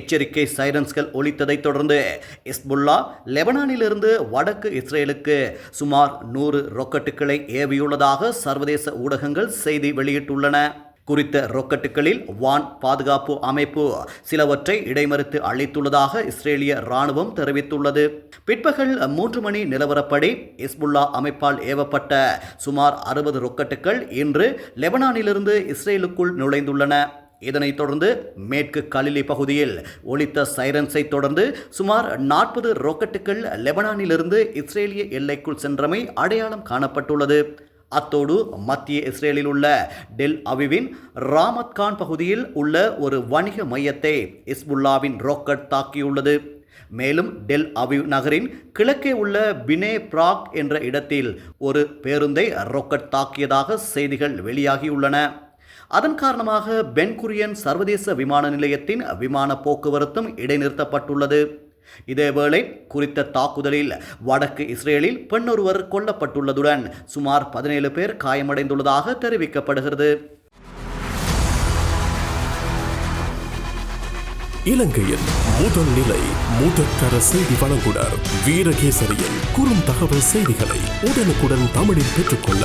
எச்சரிக்கை சைரன்ஸ்கள் ஒலித்ததைத் தொடர்ந்து இஸ்புல்லா லெபனானிலிருந்து வடக்கு இஸ்ரேலுக்கு சுமார் நூறு ராக்கெட்டுகளை ஏவியுள்ளதாக சர்வதேச ஊடகங்கள் செய்தி வெளியிட்டுள்ளன. குறித்த ரொக்கெட்டுகளில் வான் பாதுகாப்பு அமைப்பு சிலவற்றை இடைமறித்து அளித்துள்ளதாக இஸ்ரேலிய ராணுவம் தெரிவித்துள்ளது. பிற்பகல் மூன்று மணி நிலவரப்படி இஸ்புல்லா அமைப்பால் ஏவப்பட்ட சுமார் அறுபது ரொக்கெட்டுகள் இன்று லெபனானிலிருந்து இஸ்ரேலுக்குள் நுழைந்துள்ளன. இதனைத் தொடர்ந்து மேற்கு கலிலி பகுதியில் ஒலித்த சைரன்ஸை தொடர்ந்து சுமார் நாற்பது ராக்கெட்டுகள் லெபனானிலிருந்து இஸ்ரேலிய எல்லைக்குள் சென்றமை அடையாளம் காணப்பட்டுள்ளது. அத்தோடு மத்திய இஸ்ரேலில் உள்ள டெல் அவிவின் ராமத்கான் பகுதியில் உள்ள ஒரு வணிக மையத்தை இஸ்புல்லாவின் ராக்கெட் தாக்கியுள்ளது. மேலும் டெல் அவிவ் நகரின் கிழக்கே உள்ள பினே பிராக் என்ற இடத்தில் ஒரு பேருந்தை ராக்கெட் தாக்கியதாக செய்திகள் வெளியாகியுள்ளன. அதன் காரணமாக பென்குரியன் சர்வதேச விமான நிலையத்தின் விமான போக்குவரத்தும் இடைநிறுத்தப்பட்டுள்ளது. இதேவேளை குறித்த தாக்குதலில் வடக்கு இஸ்ரேலில் பெண்ணொருவர் கொல்லப்பட்டுள்ளதுடன் சுமார் பதினேழு பேர் காயமடைந்துள்ளதாக தெரிவிக்கப்படுகிறது. இலங்கையின் முதல் நிலை முதற்கர செய்தி வழங்குனர் வீரகேசரியின் குறும் தகவல் செய்திகளை உடனுக்குடன் தமிழில் பெற்றுக்கொள்ள